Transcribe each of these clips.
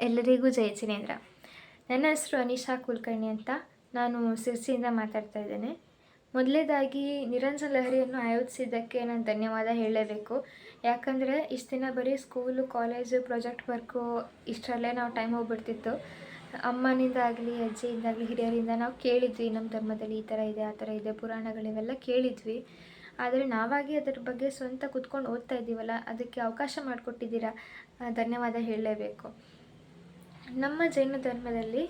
ಎಲ್ಲರಿಗೂ ಜಯ ಜಿನೇಂದ್ರ. ನನ್ನ ಹೆಸರು ಅನಿಶಾ ಕುಲಕರ್ಣಿ ಅಂತ ನಾನು ಸಿರ್ಸಿಯಿಂದ ಮಾತಾಡ್ತಾ ಇದ್ದೇನೆ. ಮೊದಲೇದಾಗಿ ನಿರಂಜನ್ ಲಹರಿಯನ್ನು ಆಯೋಜಿಸಿದ್ದಕ್ಕೆ ನಾನು ಧನ್ಯವಾದ ಹೇಳಲೇಬೇಕು ಯಾಕಂದರೆ ಇಷ್ಟು ದಿನ ಬರೀ ಸ್ಕೂಲು, ಕಾಲೇಜು, ಪ್ರಾಜೆಕ್ಟ್ ವರ್ಕು ಇಷ್ಟರಲ್ಲೇ ನಾವು ಟೈಮ್ ಹೋಗ್ಬಿಡ್ತಿತ್ತು. ಅಮ್ಮನಿಂದಾಗಲಿ ಅಜ್ಜಿಯಿಂದಾಗಲಿ ಹಿರಿಯರಿಂದ ನಾವು ಕೇಳಿದ್ವಿ ನಮ್ಮ ಧರ್ಮದಲ್ಲಿ ಈ ಥರ ಇದೆ, ಆ ಥರ ಇದೆ ಪುರಾಣಗಳಿವೆಲ್ಲ ಕೇಳಿದ್ವಿ. ಆದರೆ ನಾವಾಗಿ ಅದರ ಬಗ್ಗೆ ಸ್ವಂತ ಕೂತ್ಕೊಂಡು ಓದ್ತಾ ಇದ್ದೀವಲ್ಲ, ಅದಕ್ಕೆ ಅವಕಾಶ ಮಾಡಿಕೊಟ್ಟಿದ್ದೀರಾ? ಧನ್ಯವಾದ ಹೇಳಲೇಬೇಕು. ನಮ್ಮ ಜೈನ ಧರ್ಮದಲ್ಲಿ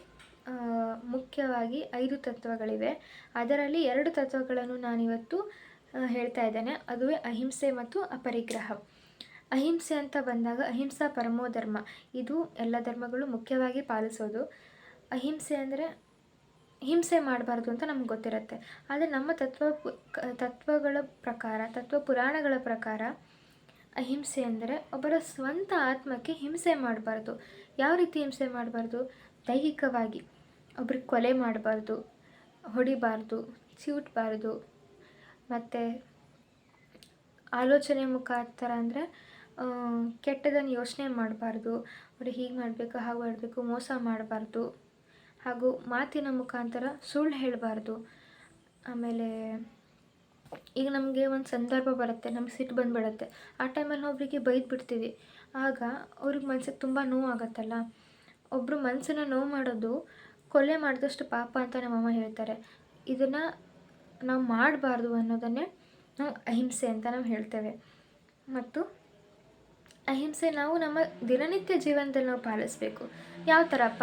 ಮುಖ್ಯವಾಗಿ ಐದು ತತ್ವಗಳಿವೆ. ಅದರಲ್ಲಿ ಎರಡು ತತ್ವಗಳನ್ನು ನಾನಿವತ್ತು ಹೇಳ್ತಾ ಇದ್ದೇನೆ. ಅದುವೇ ಅಹಿಂಸೆ ಮತ್ತು ಅಪರಿಗ್ರಹ. ಅಹಿಂಸೆ ಅಂತ ಬಂದಾಗ ಅಹಿಂಸಾ ಪರಮೋ ಧರ್ಮ. ಇದು ಎಲ್ಲ ಧರ್ಮಗಳು ಮುಖ್ಯವಾಗಿ ಪಾಲಿಸೋದು. ಅಹಿಂಸೆ ಅಂದರೆ ಹಿಂಸೆ ಮಾಡಬಾರ್ದು ಅಂತ ನಮ್ಗೆ ಗೊತ್ತಿರುತ್ತೆ. ಆದರೆ ನಮ್ಮ ತತ್ವ ತತ್ವಗಳ ಪ್ರಕಾರ, ತತ್ವ ಪುರಾಣಗಳ ಪ್ರಕಾರ ಅಹಿಂಸೆ ಅಂದರೆ ಒಬ್ಬರ ಸ್ವಂತ ಆತ್ಮಕ್ಕೆ ಹಿಂಸೆ ಮಾಡಬಾರ್ದು. ಯಾವ ರೀತಿ ಹಿಂಸೆ ಮಾಡಬಾರ್ದು? ದೈಹಿಕವಾಗಿ ಒಬ್ರಿಗೆ ಕೊಲೆ ಮಾಡಬಾರ್ದು, ಹೊಡಿಬಾರ್ದು, ಚಿವುಟ್ಬಾರ್ದು. ಮತ್ತು ಆಲೋಚನೆ ಮುಖಾಂತರ ಅಂದರೆ ಕೆಟ್ಟದನ್ನು ಯೋಚನೆ ಮಾಡಬಾರ್ದು. ಅವ್ರಿಗೆ ಹೀಗೆ ಮಾಡಬೇಕು, ಹಾಗೆ ಮಾಡಬೇಕು, ಮೋಸ ಮಾಡಬಾರ್ದು. ಹಾಗೂ ಮಾತಿನ ಮುಖಾಂತರ ಸುಳ್ಳು ಹೇಳಬಾರ್ದು. ಆಮೇಲೆ ಈಗ ನಮಗೆ ಒಂದು ಸಂದರ್ಭ ಬರುತ್ತೆ, ನಮ್ಗೆ ಸಿಟ್ಟು ಬಂದುಬಿಡತ್ತೆ. ಆ ಟೈಮಲ್ಲಿ ನಾವು ಒಬ್ಬರಿಗೆ ಬೈದು ಬಿಡ್ತೀವಿ. ಆಗ ಅವ್ರಿಗೆ ಮನ್ಸಿಗೆ ತುಂಬ ನೋವು ಆಗುತ್ತಲ್ಲ ಒಬ್ಬರು ಮನಸ್ಸನ್ನು ನೋವು ಮಾಡೋದು ಕೊಲೆ ಮಾಡಿದಷ್ಟು ಪಾಪ ಅಂತ ನಮ್ಮಮ್ಮ ಹೇಳ್ತಾರೆ. ಇದನ್ನು ನಾವು ಮಾಡಬಾರ್ದು ಅನ್ನೋದನ್ನೇ ನಾವು ಅಹಿಂಸೆ ಅಂತ ನಾವು ಹೇಳ್ತೇವೆ. ಮತ್ತು ಅಹಿಂಸೆ ನಾವು ನಮ್ಮ ದಿನನಿತ್ಯ ಜೀವನದಲ್ಲಿ ನಾವು ಪಾಲಿಸಬೇಕು. ಯಾವ ಥರಪ್ಪ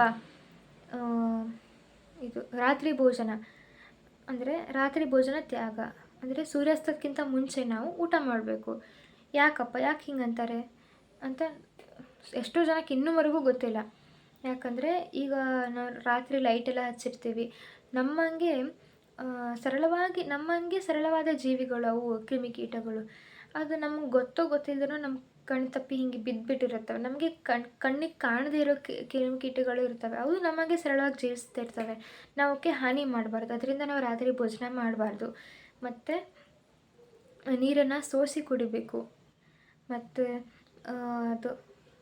ಇದು ರಾತ್ರಿ ಭೋಜನ. ಅಂದರೆ ರಾತ್ರಿ ಭೋಜನ ತ್ಯಾಗ. ಅಂದರೆ ಸೂರ್ಯಾಸ್ತಕ್ಕಿಂತ ಮುಂಚೆ ನಾವು ಊಟ ಮಾಡಬೇಕು. ಯಾಕಪ್ಪ? ಯಾಕೆ ಹಿಂಗಂತಾರೆ? ಅಂತ ಎಷ್ಟೋ ಜನಕ್ಕೆ ಇನ್ನೂವರೆಗೂ ಗೊತ್ತಿಲ್ಲ. ಯಾಕಂದರೆ ಈಗ ನಾವು ರಾತ್ರಿ ಲೈಟೆಲ್ಲ ಹಚ್ಚಿರ್ತೀವಿ. ನಮ್ಮಂಗೆ ಸರಳವಾಗಿ, ನಮ್ಮಂಗೆ ಸರಳವಾದ ಜೀವಿಗಳು ಅವು ಕ್ರಿಮಿಕೀಟಗಳು ಅದು ನಮ್ಗೆ ಗೊತ್ತೋ ಗೊತ್ತಿಲ್ಲದನೋ ನಮ್ಮ ಕಣ್ ತಪ್ಪಿ ಹಿಂಗೆ ಬಿದ್ದುಬಿಟ್ಟಿರುತ್ತವೆ ನಮಗೆ ಕಣ್, ಕಣ್ಣಿಗೆ ಕಾಣದೇ ಇರೋ ಕ್ರಿಮಿಕೀಟಗಳು ಇರ್ತವೆ. ಅವು ನಮಗೆ ಸರಳವಾಗಿ ಜೀವಿಸ್ತಿರ್ತವೆ ನಾವು ಅವಕ್ಕೆ ಹಾನಿ ಮಾಡಬಾರ್ದು. ಅದರಿಂದ ನಾವು ರಾತ್ರಿ ಭೋಜನ ಮಾಡಬಾರ್ದು. ಮತ್ತು ನೀರನ್ನು ಸೋಸಿ ಕುಡಿಬೇಕು. ಮತ್ತು ಅದು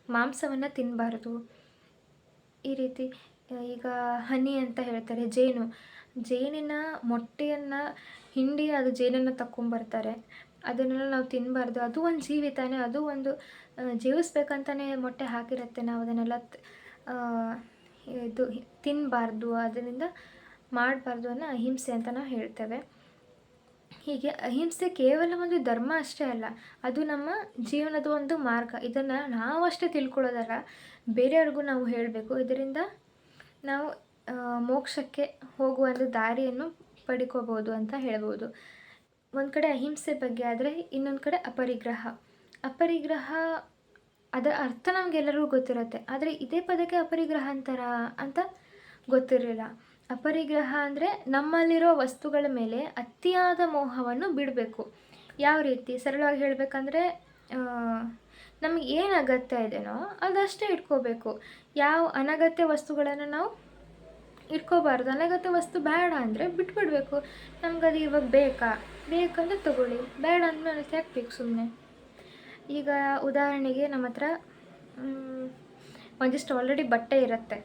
ಮಾಂಸವನ್ನು ತಿನ್ನಬಾರ್ದು ಈ ರೀತಿ ಈಗ ಹನಿ ಅಂತ ಹೇಳ್ತಾರೆ, ಜೇನು. ಜೇನಿನ ಮೊಟ್ಟೆಯನ್ನು, ಹಿಂಡಿ ಅದು ಜೇನನ್ನು ತಕ್ಕೊಂಬರ್ತಾರೆ. ಅದನ್ನೆಲ್ಲ ನಾವು ತಿನ್ನಬಾರ್ದು ಅದು ಒಂದು ಜೀವಿ ತಾನೇ, ಅದು ಒಂದು ಜೀವಿಸ್ಬೇಕಂತಲೇ ಮೊಟ್ಟೆ ಹಾಕಿರುತ್ತೆ. ನಾವು ಅದನ್ನೆಲ್ಲ ಇದು ತಿನ್ನಬಾರ್ದು ಅದರಿಂದ ಮಾಡಬಾರ್ದು ಅನ್ನೋ ಅಹಿಂಸೆ ಅಂತ ನಾವು ಹೇಳ್ತೇವೆ. ಹೀಗೆ ಅಹಿಂಸೆ ಕೇವಲ ಒಂದು ಧರ್ಮ ಅಷ್ಟೇ ಅಲ್ಲ, ಅದು ನಮ್ಮ ಜೀವನದ ಒಂದು ಮಾರ್ಗ. ಇದನ್ನು ನಾವಷ್ಟೇ ತಿಳ್ಕೊಳ್ಳೋದಲ್ಲ, ಬೇರೆಯವ್ರಿಗೂ ನಾವು ಹೇಳಬೇಕು. ಇದರಿಂದ ನಾವು ಮೋಕ್ಷಕ್ಕೆ ಹೋಗುವ ಒಂದು ದಾರಿಯನ್ನು ಪಡ್ಕೋಬೋದು ಅಂತ ಹೇಳ್ಬೋದು. ಒಂದು ಕಡೆ ಅಹಿಂಸೆ ಬಗ್ಗೆ ಆದರೆ ಇನ್ನೊಂದು ಕಡೆ ಅಪರಿಗ್ರಹ. ಅಪರಿಗ್ರಹ ಅದರ ಅರ್ಥ ನಮಗೆಲ್ಲರಿಗೂ ಗೊತ್ತಿರುತ್ತೆ, ಆದರೆ ಇದೇ ಪದಕ್ಕೆ ಅಪರಿಗ್ರಹ ಅಂತಾರ ಅಂತ ಗೊತ್ತಿರಲಿಲ್ಲ. ಅಪರಿಗ್ರಹ ಅಂದರೆ ನಮ್ಮಲ್ಲಿರೋ ವಸ್ತುಗಳ ಮೇಲೆ ಅತಿಯಾದ ಮೋಹವನ್ನು ಬಿಡಬೇಕು. ಯಾವ ರೀತಿ? ಸರಳವಾಗಿ ಹೇಳಬೇಕಂದ್ರೆ ನಮಗೆ ಏನು ಅಗತ್ಯ ಇದೆಯೋ ಅದಷ್ಟೇ ಇಟ್ಕೋಬೇಕು. ಯಾವ ಅನಗತ್ಯ ವಸ್ತುಗಳನ್ನು ನಾವು ಇಟ್ಕೋಬಾರ್ದು. ಅನಗತ್ಯ ವಸ್ತು ಬೇಡ ಅಂದರೆ ಬಿಟ್ಬಿಡ್ಬೇಕು. ನಮ್ಗೆ ಅದು ಇವಾಗ ಬೇಕಾ? ಬೇಕಂದ್ರೆ ತಗೊಳ್ಳಿ. ಬೇಡ ಅಂದಮೇಲೆ ಯಾಕೆ ಬೇಕು ಸುಮ್ಮನೆ ಈಗ ಉದಾಹರಣೆಗೆ ನಮ್ಮ ಹತ್ರ ಒಂದಿಷ್ಟು ಆಲ್ರೆಡಿ ಬಟ್ಟೆ ಇರುತ್ತೆ.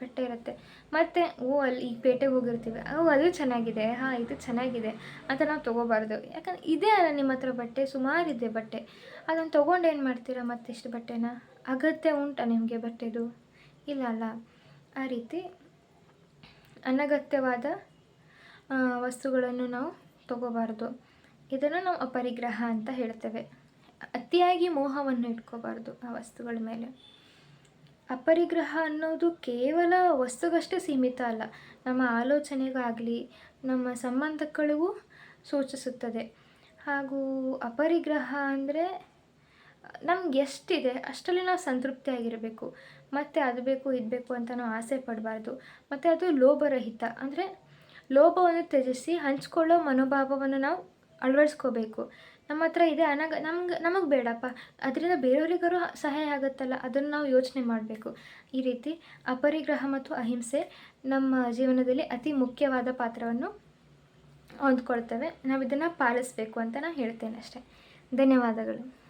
ಬಟ್ಟೆ ಇರುತ್ತೆ. ಮತ್ತು ಓ ಅಲ್ಲಿ ಈಗ ಪೇಟೆಗೆ ಹೋಗಿರ್ತೀವಿ. ಓ, ಅದು ಚೆನ್ನಾಗಿದೆ. ಹಾಂ, ಇದು ಚೆನ್ನಾಗಿದೆ ಅಂತ ನಾವು ತೊಗೋಬಾರ್ದು. ಯಾಕಂದ್ರೆ ಇದೇ ಅಲ್ಲ ನಿಮ್ಮ ಹತ್ರ ಬಟ್ಟೆ ಸುಮಾರಿದೆ ಬಟ್ಟೆ. ಅದನ್ನು ತೊಗೊಂಡು ಏನು ಮಾಡ್ತೀರಾ ಮತ್ತಿಷ್ಟು ಬಟ್ಟೆನ? ಅಗತ್ಯ ಉಂಟಾ ನಿಮಗೆ ಬಟ್ಟೆದು? ಇಲ್ಲ ಅಲ್ಲ. ಆ ರೀತಿ ಅನಗತ್ಯವಾದ ವಸ್ತುಗಳನ್ನು ನಾವು ತಗೋಬಾರ್ದು. ಇದನ್ನು ನಾವು ಅಪರಿಗ್ರಹ ಅಂತ ಹೇಳ್ತೇವೆ. ಅತಿಯಾಗಿ ಮೋಹವನ್ನು ಇಟ್ಕೋಬಾರ್ದು ಆ ವಸ್ತುಗಳ ಮೇಲೆ. ಅಪರಿಗ್ರಹ ಅನ್ನೋದು ಕೇವಲ ವಸ್ತುಗಷ್ಟೇ ಸೀಮಿತ ಅಲ್ಲ. ನಮ್ಮ ಆಲೋಚನೆಗಾಗಲಿ, ನಮ್ಮ ಸಂಬಂಧಗಳಿಗೂ ಸೂಚಿಸುತ್ತದೆ. ಹಾಗೂ ಅಪರಿಗ್ರಹ ಅಂದರೆ ನಮ್ಗೆ ಎಷ್ಟಿದೆ ಅಷ್ಟರಲ್ಲಿ ನಾವು ಸಂತೃಪ್ತಿಯಾಗಿರಬೇಕು. ಮತ್ತು ಅದು ಬೇಕು, ಇದು ಬೇಕು ಅಂತ ನಾವು ಆಸೆ ಪಡಬಾರ್ದು. ಮತ್ತು ಅದು ಲೋಭರಹಿತ. ಅಂದರೆ ಲೋಭವನ್ನು ತ್ಯಜಿಸಿ ಹಂಚ್ಕೊಳ್ಳೋ ಮನೋಭಾವವನ್ನು ನಾವು ಅಳವಡಿಸ್ಕೋಬೇಕು. ನಮ್ಮ ಹತ್ರ ಇದೆ, ಅನಗ, ನಮ್ಗೆ, ನಮಗೆ ಬೇಡಪ್ಪ. ಅದರಿಂದ ಬೇರೆಯವರಿಗಾರು ಸಹಾಯ ಆಗುತ್ತಲ್ಲ, ಅದನ್ನು ನಾವು ಯೋಚನೆ ಮಾಡಬೇಕು. ಈ ರೀತಿ ಅಪರಿಗ್ರಹ ಮತ್ತು ಅಹಿಂಸೆ ನಮ್ಮ ಜೀವನದಲ್ಲಿ ಅತಿ ಮುಖ್ಯವಾದ ಪಾತ್ರವನ್ನು ಹೊಂದ್ಕೊಳ್ತವೆ. ನಾವು ಇದನ್ನು ಪಾಲಿಸಬೇಕು ಅಂತ ನಾನು ಹೇಳ್ತೇನೆ ಅಷ್ಟೇ ಧನ್ಯವಾದಗಳು.